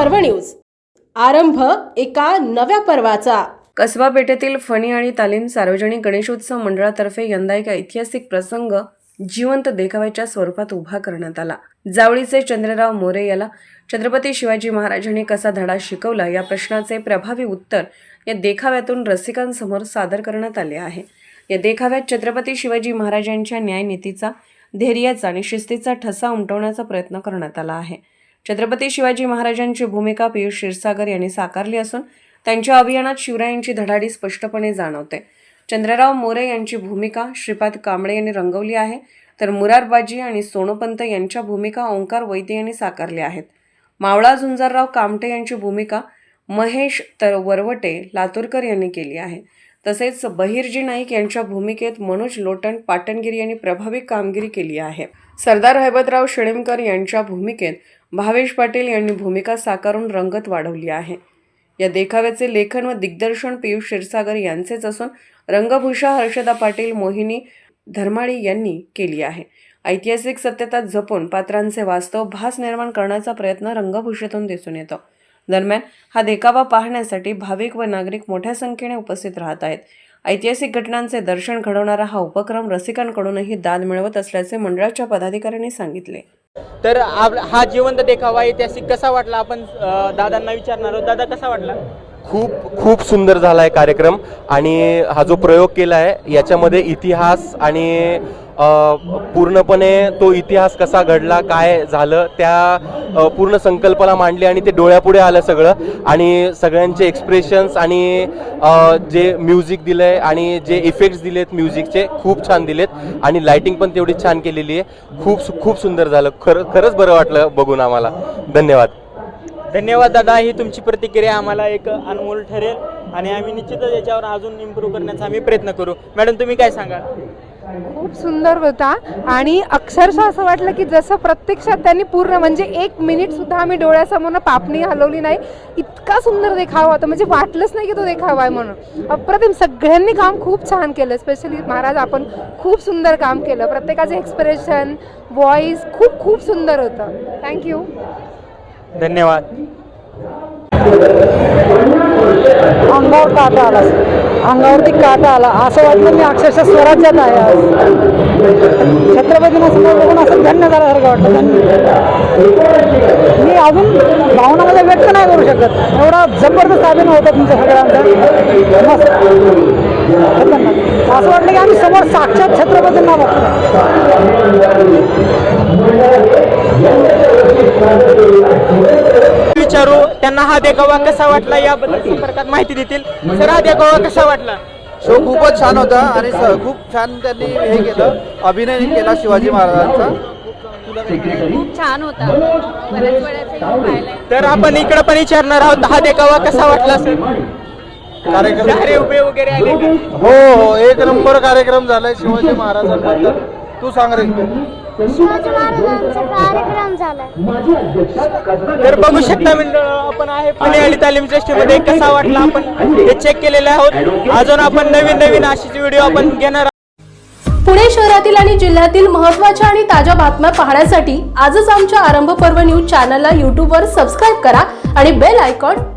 पर्व न्यूज. आरंभ एका नव्या पर्वाचा. कसबा पेठेतील फणी आणि तालीम सार्वजनिक गणेशोत्सव मंडळातर्फे यंदा एक ऐतिहासिक प्रसंग जिवंत देखाव्याच्या स्वरूपात उभा करण्यात आला. जावळीचे चंद्रराव मोरे याला छत्रपती शिवाजी महाराजांनी कसा धडा शिकवला या प्रश्नाचे प्रभावी उत्तर या देखाव्यातून रसिकांसमोर सादर करण्यात आले आहे. या देखाव्यात छत्रपती शिवाजी महाराजांच्या न्यायनीतीचा धैर्याचा आणि शिस्तीचा ठसा उमटवण्याचा प्रयत्न करण्यात आला आहे. छत्रपती शिवाजी महाराजांची भूमिका पियुष क्षीरसागर यांनी साकारली असून त्यांच्या अभियानात शिवरायांची धडाडी स्पष्टपणे जाणवते. चंद्रराव मोरे यांची भूमिका श्रीपाद कांबळे यांनी रंगवली आहे. तर मुरारबाजी आणि सोनोपंत यांच्या भूमिका ओंकार वैद्य यांनी साकारल्या आहेत. मावळा झुंजारराव कामटे यांची भूमिका महेश तर वरवटे लातूरकर यांनी केली आहे. तसेच बहिर्जी नाईक यांच्या भूमिकेत मनोज लोटन पाटणगिरी यांनी प्रभावी कामगिरी केली आहे. सरदार हैबतराव शेळेमकर यांच्या भूमिकेत भावेश पाटील यांनी भूमिका साकारून रंगत वाढवली आहे. या देखाव्याचे लेखन व दिग्दर्शन पियुष क्षीरसागर यांचेच असून रंगभूषा हर्षदा पाटील मोहिनी धर्माळी यांनी केली आहे. ऐतिहासिक सत्यता जपून पात्रांचे वास्तव भास निर्माण करण्याचा प्रयत्न रंगभूषेतून दिसून येतो. दरम्यान हा देखावा पाहण्यासाठी भाविक व नागरिक मोठ्या संख्येने उपस्थित राहत आहेत. ऐतिहासिक घटनांचे दर्शन घडवणारा हा उपक्रम रसिकांकडूनही दाद मिळवत असल्याचे मंडळाच्या पदाधिकाऱ्यांनी सांगितले. तर आप- हा जिवंत देखावा ऐतिहासिक कसा वाटला? आपण दादांना विचारणार आहोत. दादा कसा वाटला? खूप खूप सुंदर झाला आहे कार्यक्रम आणि हा जो प्रयोग केला आहे याच्यामध्ये इतिहास आणि पूर्णपणे तो इतिहास कसा घडला काय झालं त्या पूर्ण संकल्पना मांडली आणि ते डोळ्यापुढे आलं सगळं. आणि सगळ्यांचे एक्सप्रेशन्स आणि जे म्युझिक दिलं आहे आणि जे इफेक्ट्स दिलेत म्युझिकचे खूप छान दिलेत. आणि लायटिंग पण तेवढी छान केलेली आहे. खूप सु- खूप सुंदर झालं. खरं खरंच बरं वाटलं बघून आम्हाला. धन्यवाद. धन्यवाद दादा ही तुमची प्रतिक्रिया आम्हाला एक अनमोल ठरेल आणि आम्ही निश्चितच याच्यावर अजून इम्प्रूव्ह करण्याचा आम्ही प्रयत्न करू. मॅडम तुम्ही काय सांगाल? खूप सुंदर होता आणि अक्षरशः असं वाटलं की जसं प्रत्यक्षात त्यांनी पूर्ण म्हणजे एक मिनिट सुद्धा आम्ही डोळ्यासमोर पापणी हलवली नाही इतका सुंदर देखावा होता. म्हणजे वाटलंच नाही की तो देखावा आहे म्हणून. अप्रतिम सगळ्यांनी काम खूप छान केलं स्पेशली महाराज आपण खूप सुंदर काम केलं. प्रत्येकाचं एक्सप्रेशन व्हॉइस खूप खूप सुंदर होतं. थँक्यू धन्यवाद. अंगावर काटा आला. अंगावरती काटा आला. असं वाटलं मी अक्षरशः स्वराज्यात आहे आज. छत्रपतींना समोर बघून असं धन्य झाल्यासारखं वाटलं. धन्य. मी अजून भावनामध्ये व्यक्त नाही करू शकत. एवढा जबरदस्त अभिनय होता तुमच्या सगळ्यांचा. मस्त. असं वाटलं की आम्ही समोर साक्षात छत्रपतींना बघतो हा देखावा कसा वाटला याबद्दल संपर्कात माहिती देतील. सर हा देखावा कसा वाटला? शो खूपच छान होता आणि स- खूप छान त्यांनी हे केलं. अभिनय केला शिवाजी महाराजांचा. खूप छान होता. बऱ्याच पाहिलाय तर आपण इकडे पण विचारणार आहोत हा देखावा कसा वाटला सर? शहरे उभे वगैरे आले का? हो हो एक नंबर कार्यक्रम झालाय शिवाजी महाराजांबद्दल. तू सांग रे. शिवाजी महाराजांचा कार्यक्रम झालाय. तर बघू शकता मंडळ आपण आहे पुणे आणि तालीममध्ये कसा वाटला आपण हे चेक केलेलं आहोत? अजून आपण नवीन नवीन अशीच व्हिडिओ आपण घेणार पुणे शहरातील आणि जिल्ह्यातील महत्त्वाच्या आणि ताज्या बातम्या पाहण्यासाठी आजच आमच्या आरंभ पर्व न्यूज चॅनलला यूट्यूबवर सबस्क्राईब करा आणि बेल आयकॉन